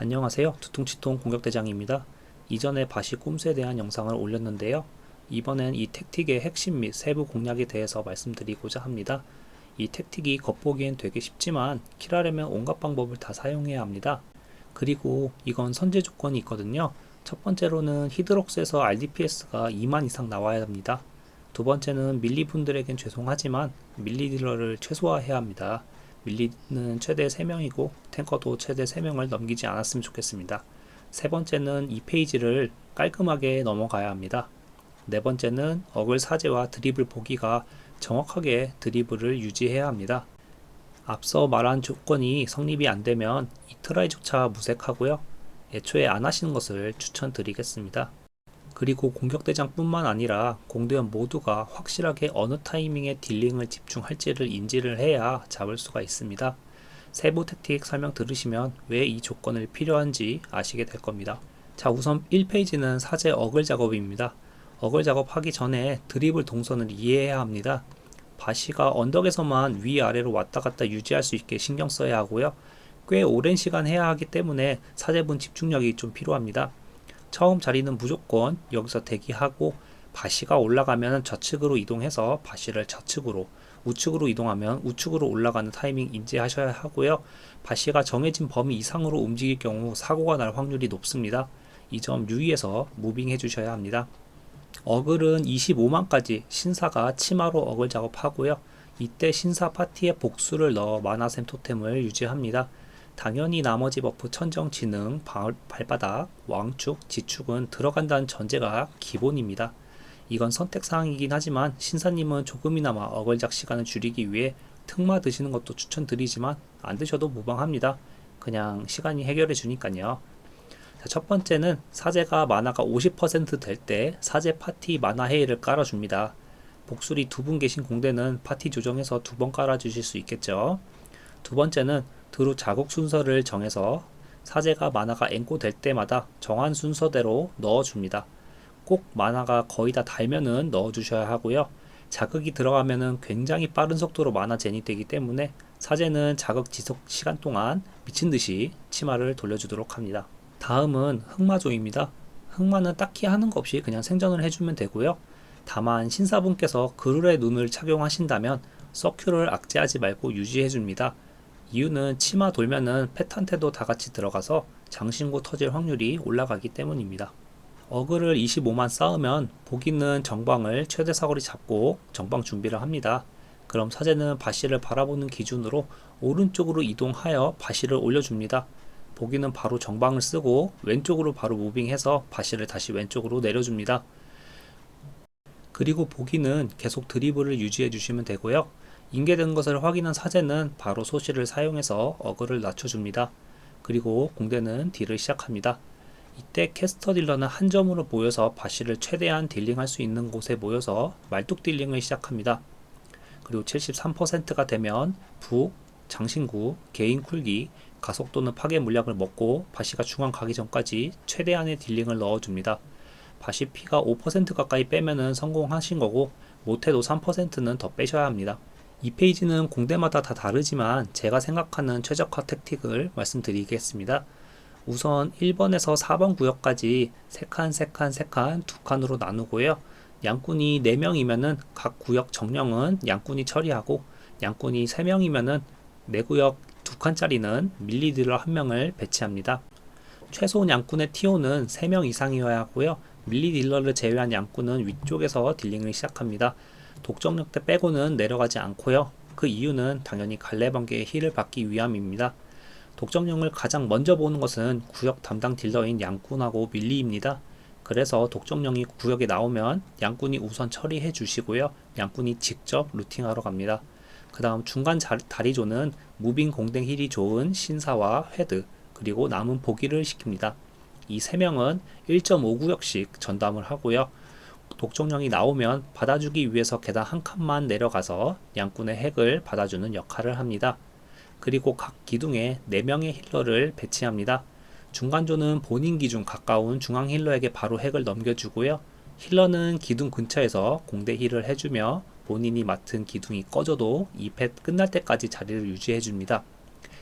안녕하세요. 두통치통 공격대장입니다. 이전에 바시 꼼수에 대한 영상을 올렸는데요. 이번엔 이 택틱의 핵심 및 세부 공략에 대해서 말씀드리고자 합니다. 이 택틱이 겉보기엔 되게 쉽지만 킬하려면 온갖 방법을 다 사용해야 합니다. 그리고 이건 선제 조건이 있거든요. 첫 번째로는 히드록스에서 RDPS가 2만 이상 나와야 합니다. 두 번째는 밀리 분들에겐 죄송하지만 밀리 딜러를 최소화해야 합니다. 밀리는 최대 3명이고 탱커도 최대 3명을 넘기지 않았으면 좋겠습니다. 세 번째는 이 페이지를 깔끔하게 넘어가야 합니다. 네 번째는 어글 사제와 드리블 보기가 정확하게 드리블을 유지해야 합니다. 앞서 말한 조건이 성립이 안 되면 이 트라이조차 무색하고요. 애초에 안 하시는 것을 추천드리겠습니다. 그리고 공격대장뿐만 아니라 공대원 모두가 확실하게 어느 타이밍에 딜링을 집중할지를 인지를 해야 잡을 수가 있습니다. 세부 택틱 설명 들으시면 왜 이 조건을 필요한지 아시게 될 겁니다. 자, 우선 1페이지는 사제 어글 작업입니다. 어글 작업하기 전에 드리블 동선을 이해해야 합니다. 바시가 언덕에서만 위아래로 왔다 갔다 유지할 수 있게 신경 써야 하고요. 꽤 오랜 시간 해야 하기 때문에 사제분 집중력이 좀 필요합니다. 처음 자리는 무조건 여기서 대기하고 바시가 올라가면 좌측으로 이동해서 바시를 좌측으로 우측으로 이동하면 우측으로 올라가는 타이밍 인지하셔야 하고요. 바시가 정해진 범위 이상으로 움직일 경우 사고가 날 확률이 높습니다. 이 점 유의해서 무빙 해주셔야 합니다. 어글은 25만까지 신사가 치마로 어글 작업하고요. 이때 신사 파티에 복수를 넣어 마나샘 토템을 유지합니다. 당연히 나머지 버프 천정, 지능, 발, 발바닥, 왕축, 지축은 들어간다는 전제가 기본입니다. 이건 선택사항이긴 하지만 신사님은 조금이나마 어글작 시간을 줄이기 위해 특마 드시는 것도 추천드리지만 안 드셔도 무방합니다. 그냥 시간이 해결해 주니까요. 자, 첫 번째는 사제가 만화가 50%될 때 사제 파티 만화 회의를 깔아줍니다. 복술이 두 분 계신 공대는 파티 조정해서 두 번 깔아주실 수 있겠죠. 두 번째는 드루 자국 순서를 정해서 사제가 만화가 앵꼬 될 때마다 정한 순서대로 넣어줍니다. 꼭 만화가 거의 다 달면은 넣어주셔야 하고요. 자극이 들어가면은 굉장히 빠른 속도로 만화 제니되기 때문에 사제는 자극 지속 시간 동안 미친 듯이 치마를 돌려주도록 합니다. 다음은 흑마조입니다. 흑마는 딱히 하는 거 없이 그냥 생존을 해주면 되고요. 다만 신사분께서 그룰의 눈을 착용하신다면 서큐를 악재하지 말고 유지해줍니다. 이유는 치마 돌면은 펫한테도 다 같이 들어가서 장신구 터질 확률이 올라가기 때문입니다. 어그를 25만 쌓으면 보기는 정방을 최대 사거리 잡고 정방 준비를 합니다. 그럼 사제는 바시를 바라보는 기준으로 오른쪽으로 이동하여 바시를 올려줍니다. 보기는 바로 정방을 쓰고 왼쪽으로 바로 무빙해서 바시를 다시 왼쪽으로 내려줍니다. 그리고 보기는 계속 드리블을 유지해 주시면 되고요. 인계된 것을 확인한 사제는 바로 소실을 사용해서 어그를 낮춰줍니다. 그리고 공대는 딜을 시작합니다. 이때 캐스터 딜러는 한 점으로 모여서 바시를 최대한 딜링할 수 있는 곳에 모여서 말뚝 딜링을 시작합니다. 그리고 73%가 되면 북, 장신구, 개인 쿨기, 가속도는 파괴 물약을 먹고 바시가 중앙 가기 전까지 최대한의 딜링을 넣어줍니다. 바시 피가 5% 가까이 빼면은 성공하신 거고 못해도 3%는 더 빼셔야 합니다. 이 페이지는 공대마다 다 다르지만 제가 생각하는 최적화 택틱을 말씀드리겠습니다. 우선 1번에서 4번 구역까지 3칸, 3칸, 3칸, 2칸으로 나누고요. 양꾼이 4명이면은 각 구역 정령은 양꾼이 처리하고 양꾼이 3명이면은 4구역 2칸짜리는 밀리딜러 1명을 배치합니다. 최소 양꾼의 TO는 3명 이상이어야 하고요. 밀리딜러를 제외한 양꾼은 위쪽에서 딜링을 시작합니다. 독점력 때 빼고는 내려가지 않고요. 그 이유는 당연히 갈래번개의 힐을 받기 위함입니다. 독점령을 가장 먼저 보는 것은 구역 담당 딜러인 양꾼하고 밀리입니다. 그래서 독점령이 구역에 나오면 양꾼이 우선 처리해 주시고요. 양꾼이 직접 루팅하러 갑니다. 그 다음 중간 자, 다리조는 무빙 공댕 힐이 좋은 신사와 헤드 그리고 남은 보기를 시킵니다. 이세 명은 1.5구역씩 전담을 하고요. 독점령이 나오면 받아주기 위해서 계단 한 칸만 내려가서 양꾼의 핵을 받아주는 역할을 합니다. 그리고 각 기둥에 4명의 힐러를 배치합니다. 중간조는 본인 기준 가까운 중앙 힐러에게 바로 핵을 넘겨주고요. 힐러는 기둥 근처에서 공대 힐을 해주며 본인이 맡은 기둥이 꺼져도 2패 끝날 때까지 자리를 유지해줍니다.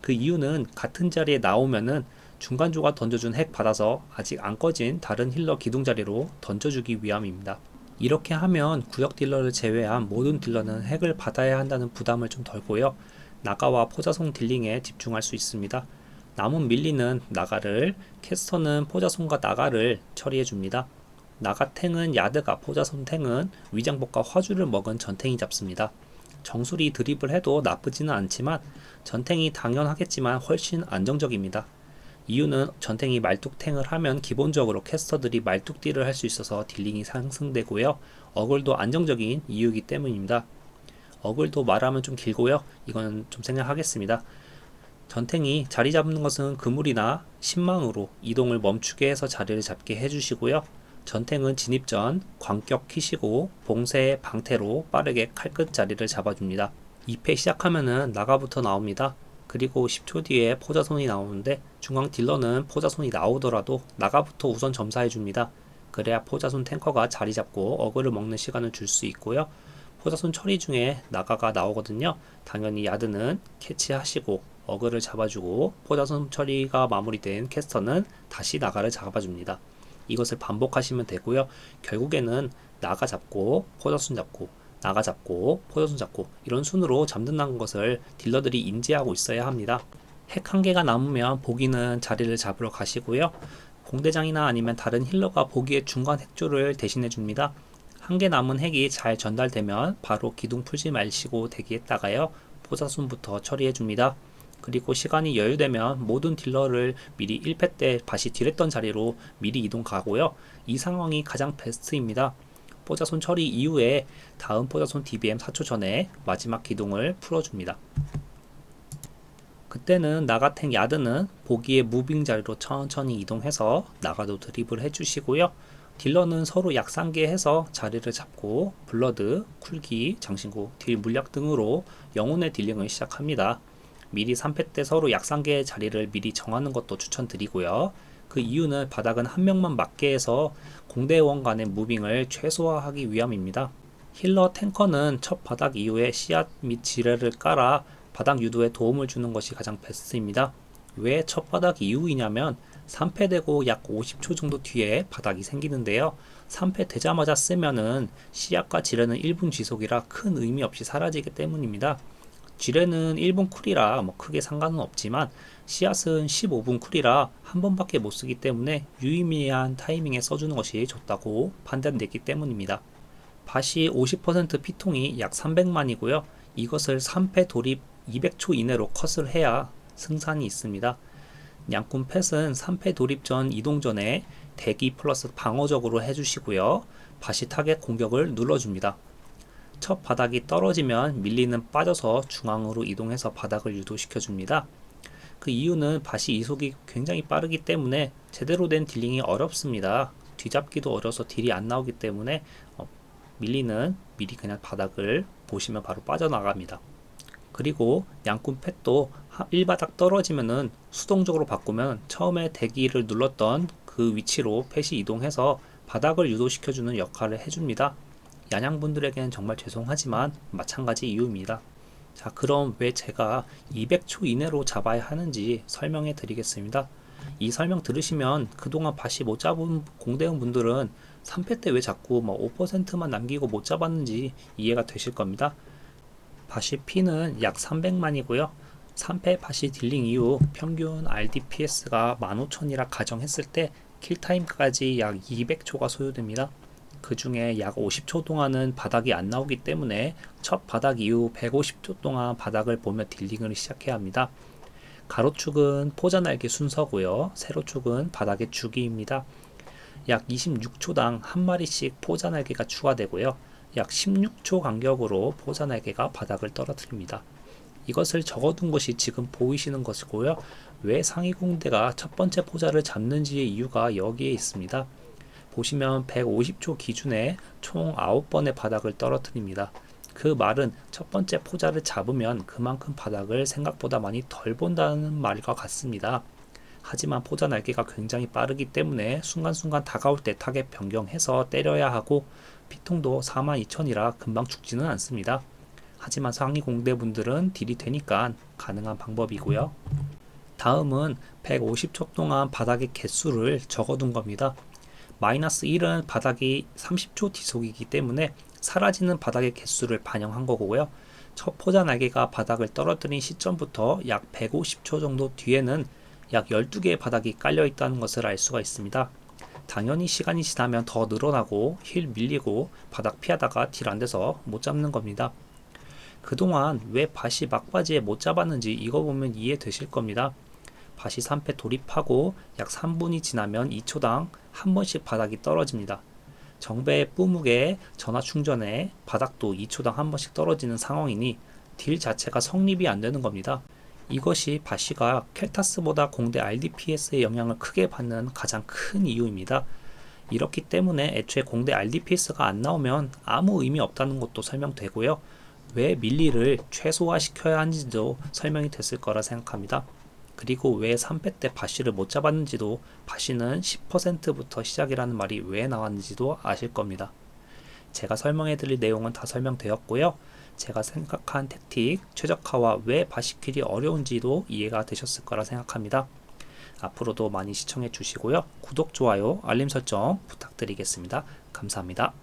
그 이유는 같은 자리에 나오면은 중간주가 던져준 핵 받아서 아직 안 꺼진 다른 힐러 기둥 자리로 던져주기 위함입니다. 이렇게 하면 구역 딜러를 제외한 모든 딜러는 핵을 받아야 한다는 부담을 좀 덜고요. 나가와 포자송 딜링에 집중할 수 있습니다. 남은 밀리는 나가를, 캐스터는 포자송과 나가를 처리해 줍니다. 나가탱은 야드가, 포자송 탱은 위장복과 화주를 먹은 전탱이 잡습니다. 정수리 드립을 해도 나쁘지는 않지만 전탱이 당연하겠지만 훨씬 안정적입니다. 이유는 전탱이 말뚝탱을 하면 기본적으로 캐스터들이 말뚝딜을 할 수 있어서 딜링이 상승되고요. 어글도 안정적인 이유이기 때문입니다. 어글도 말하면 좀 길고요. 이거는 좀 생략하겠습니다. 전탱이 자리 잡는 것은 그물이나 신망으로 이동을 멈추게 해서 자리를 잡게 해주시고요. 전탱은 진입 전 광격 키시고 봉쇄 방태로 빠르게 칼끝 자리를 잡아줍니다. 2패 시작하면은 나가부터 나옵니다. 그리고 10초 뒤에 포자손이 나오는데 중앙 딜러는 포자손이 나오더라도 나가부터 우선 점사해 줍니다. 그래야 포자손 탱커가 자리 잡고 어그를 먹는 시간을 줄 수 있고요. 포자손 처리 중에 나가가 나오거든요. 당연히 야드는 캐치하시고 어그를 잡아주고 포자손 처리가 마무리된 캐스터는 다시 나가를 잡아줍니다. 이것을 반복하시면 되고요. 결국에는 나가 잡고 포자손 잡고 나가 잡고 포자손 잡고 이런 순으로 잡는다는 것을 딜러들이 인지하고 있어야 합니다. 핵 한 개가 남으면 보기는 자리를 잡으러 가시고요. 공대장이나 아니면 다른 힐러가 보기의 중간 핵조를 대신해 줍니다. 한 개 남은 핵이 잘 전달되면 바로 기둥 풀지 마시고 대기했다가요. 포자손부터 처리해 줍니다. 그리고 시간이 여유되면 모든 딜러를 미리 1패 때 다시 딜했던 자리로 미리 이동 가고요. 이 상황이 가장 베스트입니다. 포자손 처리 이후에 다음 포자손 DBM 4초 전에 마지막 기둥을 풀어줍니다. 그때는 나가탱 야드는 보기의 무빙 자리로 천천히 이동해서 나가도 드립을 해주시고요. 딜러는 서로 약상계 해서 자리를 잡고 블러드, 쿨기, 장신구, 딜 물약 등으로 영혼의 딜링을 시작합니다. 미리 3패 때 서로 약상계 자리를 미리 정하는 것도 추천드리고요. 그 이유는 바닥은 한 명만 맞게 해서 공대원 간의 무빙을 최소화하기 위함입니다. 힐러 탱커는 첫 바닥 이후에 씨앗 및 지뢰를 깔아 바닥 유도에 도움을 주는 것이 가장 베스트입니다. 왜 첫 바닥 이후이냐면 3패 되고 약 50초 정도 뒤에 바닥이 생기는데요. 3패 되자마자 쓰면은 씨앗과 지뢰는 1분 지속이라 큰 의미 없이 사라지기 때문입니다. 지뢰는 1분 쿨이라 뭐 크게 상관은 없지만 씨앗은 15분 쿨이라 한 번밖에 못 쓰기 때문에 유의미한 타이밍에 써주는 것이 좋다고 판단됐기 때문입니다. 밭이 50% 피통이 약 300만이고요. 이것을 3패 돌입 200초 이내로 컷을 해야 승산이 있습니다. 양꾼 펫은 3패 돌입 전 이동 전에 대기 플러스 방어적으로 해주시고요. 밭이 타겟 공격을 눌러줍니다. 첫 바닥이 떨어지면 밀리는 빠져서 중앙으로 이동해서 바닥을 유도시켜 줍니다. 그 이유는 밭이 이속이 굉장히 빠르기 때문에 제대로 된 딜링이 어렵습니다. 뒤잡기도 어려서 딜이 안 나오기 때문에 어, 밀리는 미리 그냥 바닥을 보시면 바로 빠져나갑니다. 그리고 양꾼 펫도 1바닥 떨어지면은 수동적으로 바꾸면 처음에 대기를 눌렀던 그 위치로 펫이 이동해서 바닥을 유도시켜주는 역할을 해줍니다. 양양분들에게는 정말 죄송하지만 마찬가지 이유입니다. 자, 그럼 왜 제가 200초 이내로 잡아야 하는지 설명해 드리겠습니다. 이 설명 들으시면 그동안 밭이 못 잡은 공대원 분들은 3패 때 왜 자꾸 뭐 5%만 남기고 못 잡았는지 이해가 되실 겁니다. 밭이 피는 약 300만이고요. 3패 밭이 딜링 이후 평균 RDPS가 15,000이라 가정했을 때 킬타임까지 약 200초가 소요됩니다. 그 중에 약 50초 동안은 바닥이 안 나오기 때문에 첫 바닥 이후 150초 동안 바닥을 보며 딜링을 시작해야 합니다. 가로축은 포자날개 순서고요. 세로축은 바닥의 주기입니다. 약 26초당 한 마리씩 포자날개가 추가되고요. 약 16초 간격으로 포자날개가 바닥을 떨어뜨립니다. 이것을 적어둔 것이 지금 보이시는 것이고요. 왜 상위 공대가 첫 번째 포자를 잡는지의 이유가 여기에 있습니다. 보시면 150초 기준에 총 9번의 바닥을 떨어뜨립니다. 그 말은 첫 번째 포자를 잡으면 그만큼 바닥을 생각보다 많이 덜 본다는 말과 같습니다. 하지만 포자 날개가 굉장히 빠르기 때문에 순간순간 다가올 때 타겟 변경해서 때려야 하고 피통도 42,000이라 금방 죽지는 않습니다. 하지만 상위 공대분들은 딜이 되니까 가능한 방법이고요. 다음은 150초 동안 바닥의 개수를 적어둔 겁니다. 마이너스 1은 바닥이 30초 지속이기 때문에 사라지는 바닥의 개수를 반영한 거고요. 첫 포자 날개가 바닥을 떨어뜨린 시점부터 약 150초 정도 뒤에는 약 12개의 바닥이 깔려 있다는 것을 알 수가 있습니다. 당연히 시간이 지나면 더 늘어나고 힐 밀리고 바닥 피하다가 딜 안 돼서 못 잡는 겁니다. 그동안 왜 밭이 막바지에 못 잡았는지 이거 보면 이해되실 겁니다. 밭이 3패 돌입하고 약 3분이 지나면 2초당 한 번씩 바닥이 떨어집니다. 정배의 뿌묵에 전화 충전에 바닥도 2초당 한 번씩 떨어지는 상황이니 딜 자체가 성립이 안 되는 겁니다. 이것이 바시가 켈타스보다 공대 RDPS의 영향을 크게 받는 가장 큰 이유입니다. 이렇기 때문에 애초에 공대 RDPS가 안 나오면 아무 의미 없다는 것도 설명되고요. 왜 밀리를 최소화시켜야 하는지도 설명이 됐을 거라 생각합니다. 그리고 왜 3패 때 바시를 못 잡았는지도 바시는 10%부터 시작이라는 말이 왜 나왔는지도 아실 겁니다. 제가 설명해 드릴 내용은 다 설명되었고요. 제가 생각한 택틱, 최적화와 왜 바시킬이 어려운지도 이해가 되셨을 거라 생각합니다. 앞으로도 많이 시청해 주시고요. 구독, 좋아요, 알림 설정 부탁드리겠습니다. 감사합니다.